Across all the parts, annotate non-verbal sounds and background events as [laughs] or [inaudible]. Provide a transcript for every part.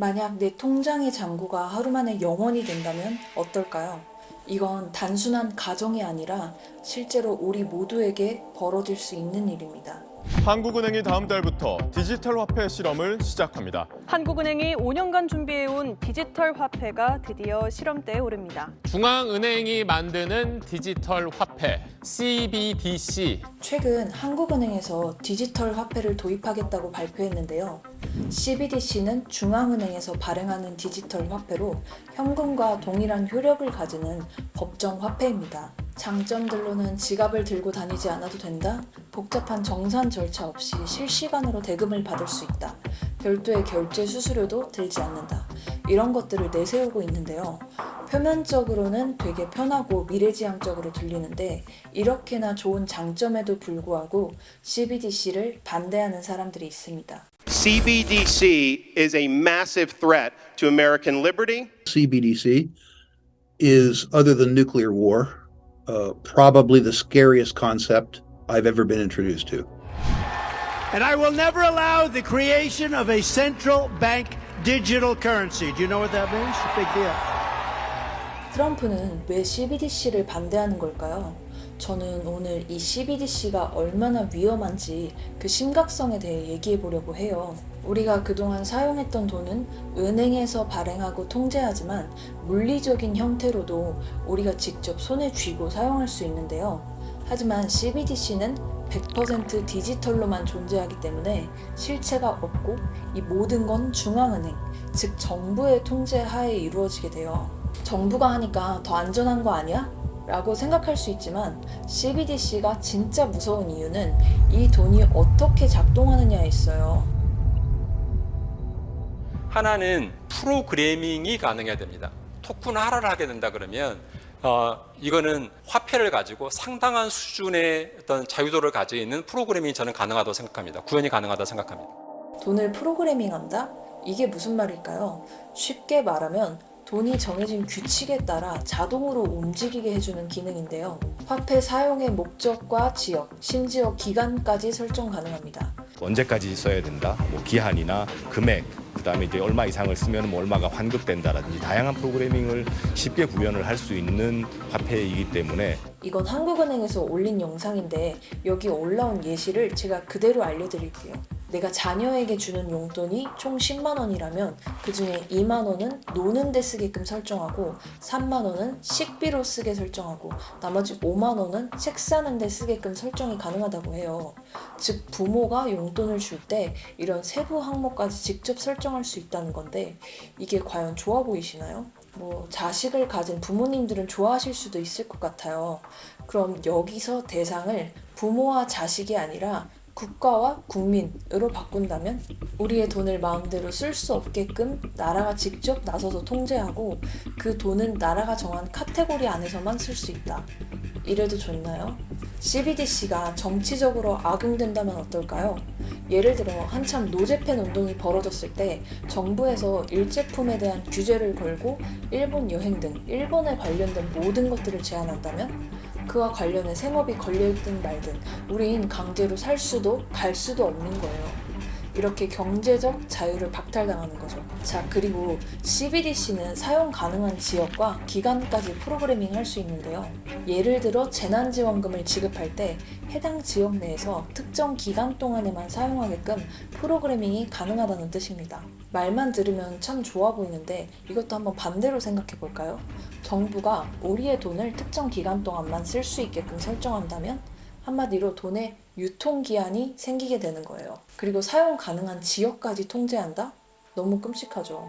만약 내 통장의 잔고가 하루 만에 영원이 된다면 어떨까요? 이건 단순한 가정이 아니라 실제로 우리 모두에게 벌어질 수 있는 일입니다. 한국은행이 다음 달부터 디지털 화폐 실험을 시작합니다. 한국은행이 5년간 준비해온 디지털 화폐가 드디어 시험대에 오릅니다. 중앙은행이 만드는 디지털 화폐 CBDC 최근 한국은행에서 디지털 화폐를 도입하겠다고 발표했는데요. CBDC는 중앙은행에서 발행하는 디지털 화폐로 현금과 동일한 효력을 가지는 법정 화폐입니다. 장점들로는 지갑을 들고 다니지 않아도 된다. 복잡한 정산 절차 없이 실시간으로 대금을 받을 수 있다. 별도의 결제 수수료도 들지 않는다. 이런 것들을 내세우고 있는데요. 표면적으로는 되게 편하고 미래지향적으로 들리는데 이렇게나 좋은 장점에도 불구하고 CBDC를 반대하는 사람들이 있습니다. CBDC is a massive threat to American liberty, CBDC is, other than nuclear war, uh, probably the scariest concept I've ever been introduced to. And I will never allow the creation of a central bank digital currency. Do you know what that means? Big deal. 트럼프는 왜 CBDC를 반대하는 걸까요? 저는 오늘 이 CBDC가 얼마나 위험한지 그 심각성에 대해 얘기해 보려고 해요. 우리가 그동안 사용했던 돈은 은행에서 발행하고 통제하지만 물리적인 형태로도 우리가 직접 손에 쥐고 사용할 수 있는데요. 하지만 CBDC는 100% 디지털로만 존재하기 때문에 실체가 없고 이 모든 건 중앙은행, 즉 정부의 통제 하에 이루어지게 돼요. 정부가 하니까 더 안전한 거 아니야? 라고 생각할 수 있지만 CBDC가 진짜 무서운 이유는 이 돈이 어떻게 작동하느냐에 있어요. 하나는 프로그래밍이 가능해야 됩니다. 토큰화를 하게 된다 그러면 어, 이거는 화폐를 가지고 상당한 수준의 어떤 자유도를 가지고 있는 프로그래밍이 저는 가능하다고 생각합니다. 구현이 가능하다고 생각합니다. 돈을 프로그래밍 한다? 이게 무슨 말일까요? 쉽게 말하면 돈이 정해진 규칙에 따라 자동으로 움직이게 해주는 기능인데요. 화폐 사용의 목적과 지역, 심지어 기간까지 설정 가능합니다. 언제까지 써야 된다, 뭐 기한이나 금액, 그다음에 이제 얼마 이상을 쓰면 뭐 얼마가 환급된다라든지 다양한 프로그래밍을 쉽게 구현을 할 수 있는 화폐이기 때문에 이건 한국은행에서 올린 영상인데 여기 올라온 예시를 제가 그대로 알려드릴게요. 내가 자녀에게 주는 용돈이 총 10만 원이라면 그 중에 2만 원은 노는 데 쓰게끔 설정하고 3만 원은 식비로 쓰게 설정하고 나머지 5만 원은 책 사는 데 쓰게끔 설정이 가능하다고 해요. 즉 부모가 용돈을 줄 때 이런 세부 항목까지 직접 설정할 수 있다는 건데 이게 과연 좋아 보이시나요? 뭐 자식을 가진 부모님들은 좋아하실 수도 있을 것 같아요. 그럼 여기서 대상을 부모와 자식이 아니라 국가와 국민으로 바꾼다면 우리의 돈을 마음대로 쓸 수 없게끔 나라가 직접 나서서 통제하고 그 돈은 나라가 정한 카테고리 안에서만 쓸 수 있다. 이래도 좋나요? CBDC가 정치적으로 악용된다면 어떨까요? 예를 들어 한참 노제팬 운동이 벌어졌을 때 정부에서 일제품에 대한 규제를 걸고 일본 여행 등 일본에 관련된 모든 것들을 제한한다면 그와 관련해 생업이 걸려있든 말든 우린 강제로 살 수도 갈 수도 없는 거예요. 이렇게 경제적 자유를 박탈당하는 거죠. 자, 그리고 CBDC는 사용 가능한 지역과 기간까지 프로그래밍 할 수 있는데요. 예를 들어 재난지원금을 지급할 때 해당 지역 내에서 특정 기간 동안에만 사용하게끔 프로그래밍이 가능하다는 뜻입니다. 말만 들으면 참 좋아 보이는데 이것도 한번 반대로 생각해 볼까요? 정부가 우리의 돈을 특정 기간 동안만 쓸 수 있게끔 설정한다면 한마디로 돈의 유통기한이 생기게 되는 거예요. 그리고 사용 가능한 지역까지 통제한다? 너무 끔찍하죠.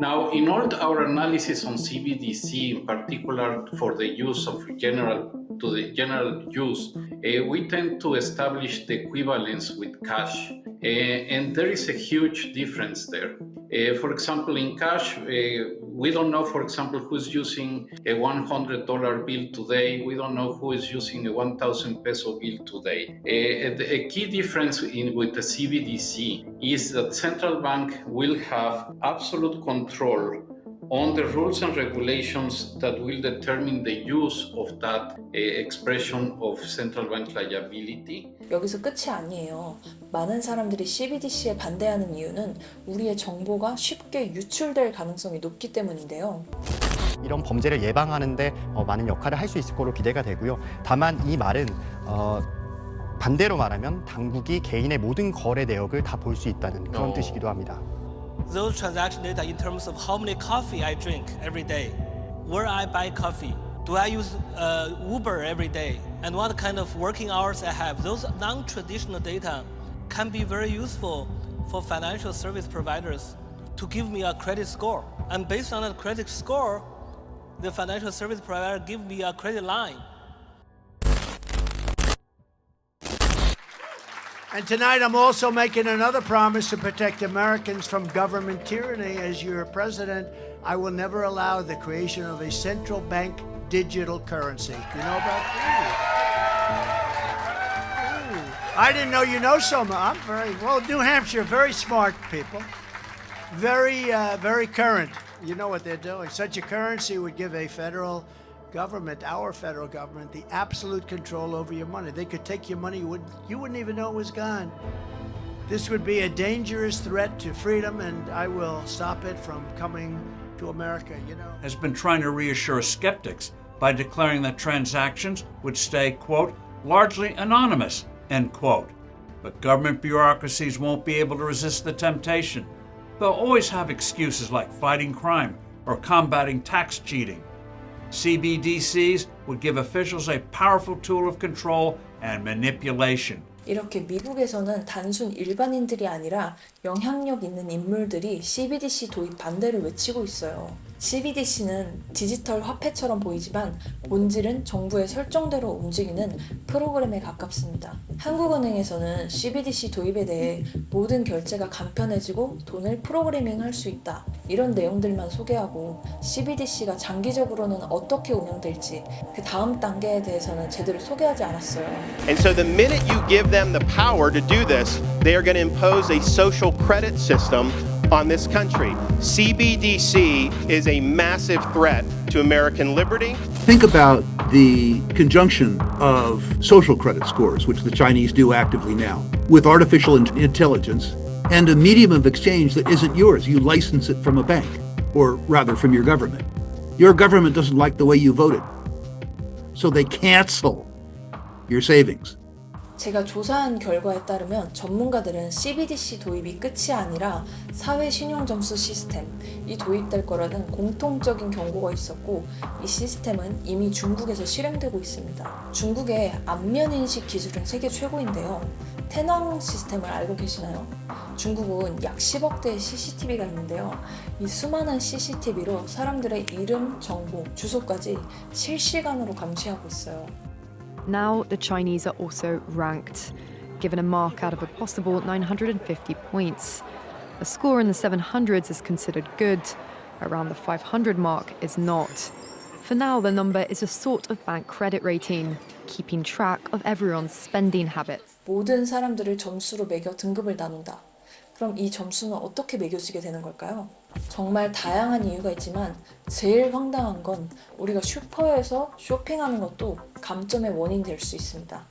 Now, in all our analysis on CBDC, in particular for the use of general to the general use, uh, we tend to establish the equivalence with cash, uh, and there is a huge difference there. Uh, for example, in cash, we don't know, for example, who's using a $100 bill today. We don't know who is using a 1,000 peso bill today. The- a key difference in, with the CBDC is that central bank will have absolute control on the rules and regulations that will determine the use of that uh, expression of central bank liability. 여기서 끝이 아니에요. 많은 사람들이 CBDC에 반대하는 이유는 우리의 정보가 쉽게 유출될 가능성이 높기 때문인데요. 이런 범죄를 예방하는데 어, 많은 역할을 할 수 있을 거로 기대가 되고요. 다만 이 말은 어, 반대로 말하면 당국이 개인의 모든 거래 내역을 다 볼 수 있다는 그런 어. 뜻이기도 합니다. Those transaction data in terms of how many coffee I drink every day, where I buy coffee, do I use uh, Uber every day, and what kind of working hours I have. Those non-traditional data can be very useful for financial service providers to give me a credit score. And based on that credit score, the financial service provider give me a credit line. And tonight I'm also making another promise to protect Americans from government tyranny. As your president, I will never allow the creation of a central bank digital currency. You know about that? Ooh. Ooh. I didn't know you know so much. I'm very well, New Hampshire, very smart people. Very, uh, very current. You know what they're doing. Such a currency would give a federal government, our federal government, the absolute control over your money. They could take your money, you wouldn't, you wouldn't even know it was gone. This would be a dangerous threat to freedom, and I will stop it from coming to America, you know. has been trying to reassure skeptics by declaring that transactions would stay, quote, largely anonymous, end quote. But government bureaucracies won't be able to resist the temptation. They'll always have excuses like fighting crime or combating tax cheating. CBDCs would give officials a powerful tool of control and manipulation. 이렇게 미국에서는 단순 일반인들이 아니라 영향력 있는 인물들이 CBDC 도입 반대를 외치고 있어요. CBDC는 디지털 화폐처럼 보이지만 본질은 정부의 설정대로 움직이는 프로그램에 가깝습니다. 한국은행에서는 CBDC 도입에 대해 모든 결제가 간편해지고 돈을 프로그래밍 할 수 있다. 이런 내용들만 소개하고 CBDC가 장기적으로는 어떻게 운영될지 그 다음 단계에 대해서는 제대로 소개하지 않았어요. And so the minute you give them the power to do this, they are going to impose a social credit system on this country. CBDC is a massive threat to American liberty. Think about the conjunction of social credit scores, which the Chinese do actively now, with artificial intelligence and a medium of exchange that isn't yours. You license it from a bank, or rather from your government. Your government doesn't like the way you voted, so they cancel your savings. 제가 조사한 결과에 따르면 전문가들은 CBDC 도입이 끝이 아니라 사회 신용 점수 시스템 이 도입될 거라는 공통적인 경고가 있었고 이 시스템은 이미 중국에서 실행되고 있습니다. 중국의 안면 인식 기술은 세계 최고인데요. 테낭 시스템을 알고 계시나요? 중국은 약 10억 대의 CCTV가 있는데요. 이 수많은 CCTV로 사람들의 이름, 정보, 주소까지 실시간으로 감시하고 있어요. Now, the Chinese are also ranked, given a mark out of a possible 950 points. A score in the 700s is considered good, around the 500 mark is not. For now, the number is a sort of bank credit rating, keeping track of everyone's spending habits. 모든 사람들을 점수로 매겨 등급을 나눈다. 그럼 이 점수는 어떻게 매겨지게 되는 걸까요? 정말 다양한 이유가 있지만 제일 황당한 건 우리가 슈퍼에서 쇼핑하는 것도 감점의 원인이 될 수 있습니다.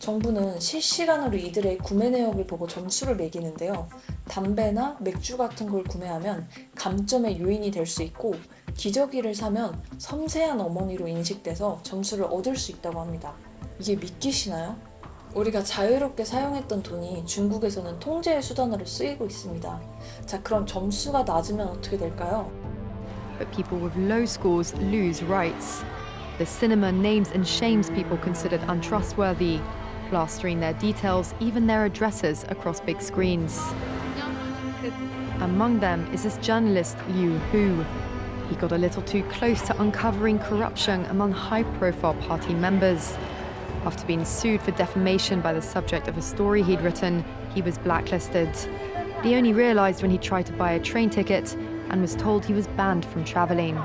정부는 실시간으로 이들의 구매 내역을 보고 점수를 매기는데요. 담배나 맥주 같은 걸 구매하면 감점의 요인이 될 수 있고 기저귀를 사면 섬세한 어머니로 인식돼서 점수를 얻을 수 있다고 합니다. 이게 믿기시나요? 우리가 자유롭게 사용했던 돈이 중국에서는 통제의 수단으로 쓰이고 있습니다. 자, 그럼 점수가 낮으면 어떻게 될까요? But people with low scores lose rights. The cinema names and shames people considered untrustworthy, plastering their details, even their addresses, across big screens. Among them is this journalist Liu Hu. He got a little too close to uncovering corruption among high profile party members. After being sued for defamation by the subject of a story he'd written, he was blacklisted. He only realised when he tried to buy a train ticket and was told he was banned from travelling.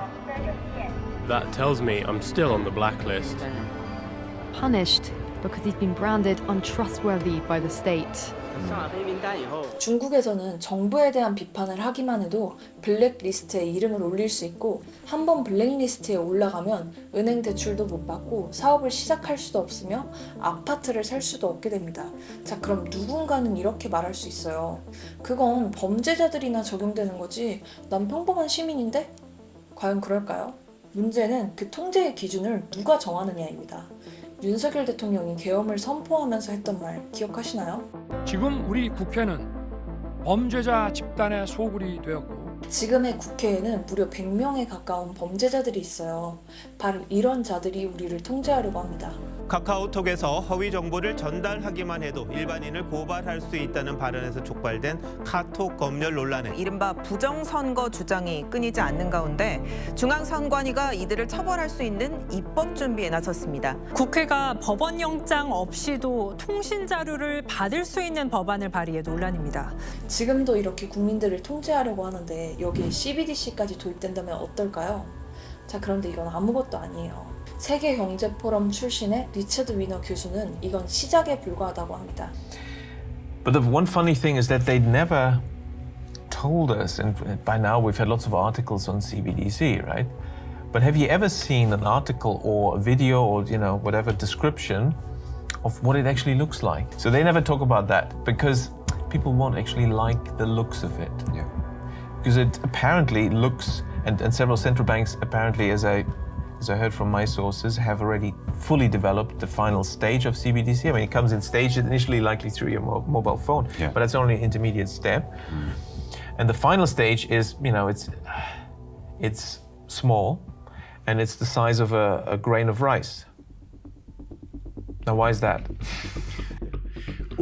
That tells me I'm still on the blacklist. Punished because he's been branded untrustworthy by the state. 중국에서는 정부에 대한 비판을 하기만 해도 블랙리스트에 이름을 올릴 수 있고 한 번 블랙리스트에 올라가면 은행 대출도 못 받고 사업을 시작할 수도 없으며 아파트를 살 수도 없게 됩니다. 자, 그럼 누군가는 이렇게 말할 수 있어요. 그건 범죄자들이나 적용되는 거지. 난 평범한 시민인데? 과연 그럴까요? 문제는 그 통제의 기준을 누가 정하느냐입니다. 윤석열 대통령이 계엄을 선포하면서 했던 말 기억하시나요? 지금 우리 국회는 범죄자 집단의 소굴이 되었고 지금의 국회에는 무려 100명에 가까운 범죄자들이 있어요. 바로 이런 자들이 우리를 통제하려고 합니다. 카카오톡에서 허위 정보를 전달하기만 해도 일반인을 고발할 수 있다는 발언에서 촉발된 카톡 검열 논란에 이른바 부정선거 주장이 끊이지 않는 가운데 중앙선관위가 이들을 처벌할 수 있는 입법 준비에 나섰습니다. 국회가 법원 영장 없이도 통신 자료를 받을 수 있는 법안을 발의해 논란입니다. 지금도 이렇게 국민들을 통제하려고 하는데 여기에 CBDC까지 도입된다면 어떨까요? 자, 그런데 이건 아무것도 아니에요. 세계경제포럼 출신의 리처드 위너 교수는 이건 시작에 불과하다고 합니다. But the one funny thing is that they'd never told us, and by now we've had lots of articles on CBDC, right? But have you ever seen an article or a video or you know whatever description of what it actually looks like? So they never talk about that because people won't actually like the looks of it. Yeah. Because it apparently looks, and, and several central banks apparently, as I as I heard from my sources, have already fully developed the final stage of CBDC. I mean, it comes in stages initially, likely through your mo- mobile phone, but that's only an intermediate step. Mm. And the final stage is, you know, it's it's small, and it's the size of a, a grain of rice. Now, why is that? [laughs]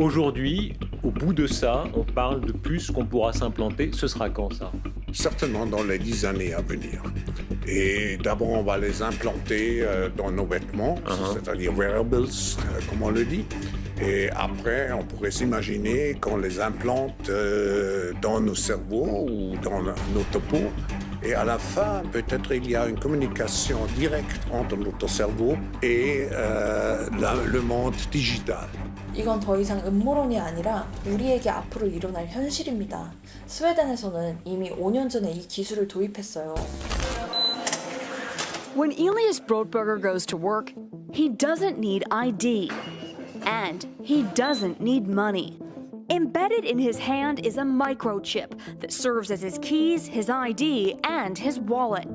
Aujourd'hui, au bout de ça, on parle de puces qu'on pourra s'implanter. Ce sera quand ça? Certainement dans les dix années à venir. Et d'abord, on va les implanter euh, dans nos vêtements, c'est-à-dire wearables, euh, comme on le dit. Et après, on pourrait s'imaginer qu'on les implante euh, dans nos cerveaux ou dans notre peau. Et à la fin, peut-être il y a une communication directe entre notre cerveau et euh, la- le monde digital. 이건 더 이상 음모론이 아니라 우리에게 앞으로 일어날 현실입니다. 스웨덴에서는 이미 5년 전에 이 기술을 도입했어요. When Elias Brodberger goes to work, he doesn't need ID. And he doesn't need money. Embedded in his hand is a microchip that serves as his keys, his ID, and his wallet.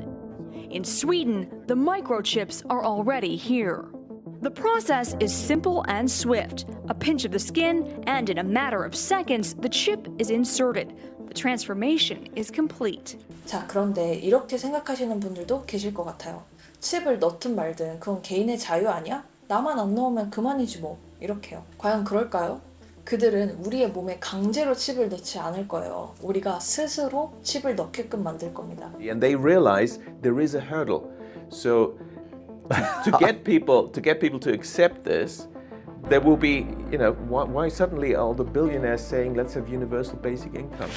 In Sweden, the microchips are already here. The process is simple and swift. A pinch of the skin, and in a matter of seconds, the chip is inserted. The transformation is complete. 자, 그런데 이렇게 생각하시는 분들도 계실 것 같아요. 칩을 넣든 말든 그건 개인의 자유 아니야? 나만 안 넣으면 그만이지 뭐. 이렇게요. 과연 그럴까요? 그들은 우리의 몸에 강제로 칩을 넣지 않을 거예요. 우리가 스스로 칩을 넣게끔 만들 겁니다. and they realize there is a hurdle. So to get people to get people to accept this, there will be, you know, why, why suddenly are the billionaires saying let's have universal basic income?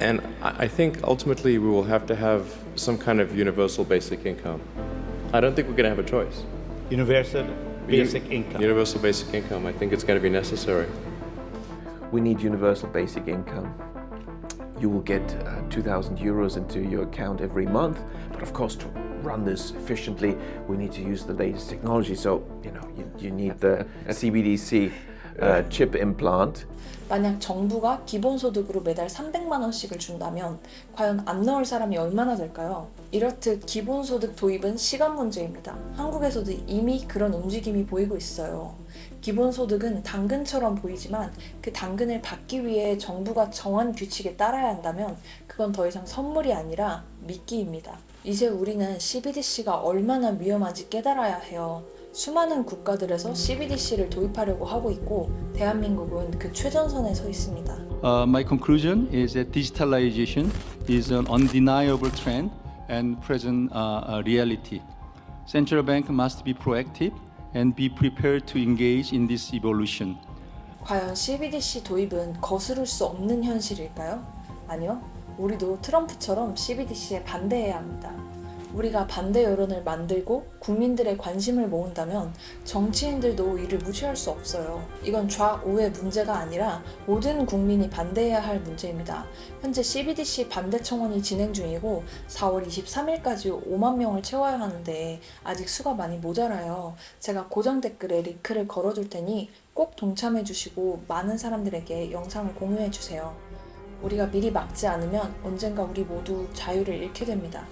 And I I think ultimately we will have to have some kind of universal basic income. I don't think we're going to have a choice. Universal basic income. Universal basic income. I think it's going to be necessary. We need universal basic income. You will get uh, 2,000 euros into your account every month, but of course, to run this efficiently, we need to use the latest technology. So, you know, you, you need the [laughs] CBDC uh, chip implant. 만약 정부가 기본소득으로 매달 300만 원씩을 준다면 과연 안 넣을 사람이 얼마나 될까요? 이렇듯 기본소득 도입은 시간 문제입니다. 한국에서도 이미 그런 움직임이 보이고 있어요. 기본소득은 당근처럼 보이지만 그 당근을 받기 위해 정부가 정한 규칙에 따라야 한다면 그건 더 이상 선물이 아니라 미끼입니다. 이제 우리는 CBDC가 얼마나 위험한지 깨달아야 해요. 수많은 국가들에서 CBDC를 도입하려고 하고 있고 대한민국은 그 최전선에 서 있습니다. Uh, my conclusion is that digitalization is an undeniable trend and present uh, uh, reality. Central bank must be proactive and be prepared to engage in this evolution. 과연 CBDC 도입은 거스를 수 없는 현실일까요? 아니요. 우리도 트럼프처럼 CBDC에 반대해야 합니다. 우리가 반대 여론을 만들고 국민들의 관심을 모은다면 정치인들도 이를 무시할 수 없어요. 이건 좌우의 문제가 아니라 모든 국민이 반대해야 할 문제입니다. 현재 CBDC 반대 청원이 진행 중이고 4월 23일까지 5만 명을 채워야 하는데 아직 수가 많이 모자라요. 제가 고정 댓글에 링크를 걸어둘 테니 꼭 동참해 주시고 많은 사람들에게 영상을 공유해 주세요. 우리가 미리 막지 않으면 언젠가 우리 모두 자유를 잃게 됩니다.